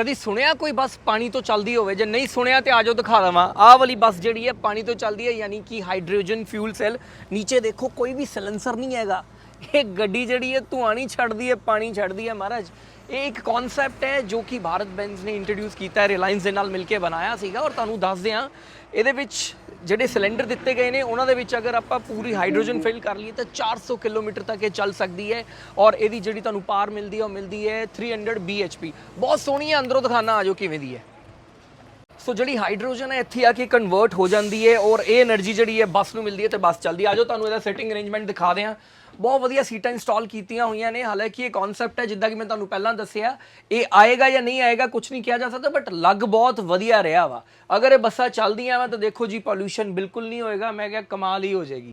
ਕਦੀ ਸੁਣਿਆ ਕੋਈ ਬੱਸ ਪਾਣੀ ਤੋਂ ਚੱਲਦੀ ਹੋਵੇ? ਜੇ ਨਹੀਂ ਸੁਣਿਆ ਤੇ ਆਜੋ ਦਿਖਾ ਦਵਾਂ। ਆਹ ਵਾਲੀ ਬੱਸ ਜਿਹੜੀ ਹੈ, ਪਾਣੀ ਤੋਂ ਚੱਲਦੀ ਹੈ, ਯਾਨੀ ਕਿ ਹਾਈਡਰੋਜਨ ਫਿਊਲ ਸੈੱਲ। ਨੀਚੇ ਦੇਖੋ, ਕੋਈ ਵੀ ਸਿਲੰਸਰ ਨਹੀਂ ਹੈਗਾ। ਇਹ ਗੱਡੀ ਜਿਹੜੀ ਹੈ, ਧੂਆਂ ਨਹੀਂ ਛੱਡਦੀ ਹੈ, ਪਾਣੀ ਛੱਡਦੀ ਹੈ, ਮਹਾਰਾਜ। ਇਹ ਇੱਕ ਕਨਸੈਪਟ ਹੈ, ਜੋ ਕਿ ਭਾਰਤ ਬੈਂਸ ਨੇ ਇੰਟਰੋਡਿਊਸ ਕੀਤਾ ਹੈ ਰਿਲਾਇੰਸ ਦੇ ਨਾਲ ਮਿਲ ਕੇ ਬਣਾਇਆ ਸੀਗਾ। ਔਰ ਤੁਹਾਨੂੰ ਦੱਸਦੇ ਹਾਂ, ਇਹਦੇ ਵਿੱਚ ਜਿਹੜੇ ਸਿਲੰਡਰ ਦਿੱਤੇ ਗਏ ਨੇ ਉਹਨਾਂ ਦੇ ਵਿੱਚ ਅਗਰ ਆਪਾਂ ਪੂਰੀ ਹਾਈਡਰੋਜਨ ਫਿਲ ਕਰ ਲਈਏ ਤਾਂ 400 ਕਿਲੋਮੀਟਰ ਤੱਕ ਇਹ ਚੱਲ ਸਕਦੀ ਹੈ ਔਰ ਇਹਦੀ ਜਿਹੜੀ ਤੁਹਾਨੂੰ ਪਾਰ ਮਿਲਦੀ ਹੈ ਉਹ ਮਿਲਦੀ ਹੈ 300 bhp ਬਹੁਤ ਸੋਹਣੀ ਹੈ ਅੰਦਰੋਂ ਦਿਖਾਣਾ ਆਜੋ ਕਿਵੇਂ ਦੀ ਹੈ। ਸੋ ਜਿਹੜੀ ਹਾਈਡਰੋਜਨ ਹੈ, ਇੱਥੇ ਆ ਕੇ ਕਨਵਰਟ ਹੋ ਜਾਂਦੀ ਹੈ ਔਰ ਇਹ એનર્ਜੀ ਜਿਹੜੀ ਹੈ, ਬੱਸ ਨੂੰ ਮਿਲਦੀ ਹੈ ਤੇ ਬੱਸ ਚੱਲਦੀ ਆ ਜਾਓ, ਤੁਹਾਨੂੰ ਇਹਦਾ ਸੈਟਿੰਗ ਅਰੇਂਜਮੈਂਟ ਦਿਖਾ ਦਿਆਂ। ਬਹੁਤ ਵਧੀਆ ਸੀਟਾਂ ਇੰਸਟਾਲ ਕੀਤੀਆਂ ਹੋਈਆਂ ਨੇ। ਹਾਲਾਂਕਿ ਇਹ ਕਨਸੈਪਟ ਹੈ, ਜਿੱਦਾਂ ਕਿ ਮੈਂ ਤੁਹਾਨੂੰ ਪਹਿਲਾਂ ਦੱਸਿਆ, ਇਹ ਆਏਗਾ ਜਾਂ ਨਹੀਂ ਆਏਗਾ ਕੁਝ ਨਹੀਂ ਕਿਹਾ ਜਾ ਸਕਦਾ ਬਟ ਲੱਗ ਬਹੁਤ ਵਧੀਆ ਰਿਹਾ ਵਾ। ਅਗਰ ਇਹ ਬੱਸਾਂ ਚੱਲਦੀਆਂ ਵਾ, ਤਾਂ ਦੇਖੋ ਜੀ ਪੋਲੂਸ਼ਨ ਬਿਲਕੁਲ ਨਹੀਂ ਹੋਏਗਾ। ਮੈਂ ਕਿਹਾ ਕਮਾਲ ਹੀ ਹੋ ਜਾਏਗੀ।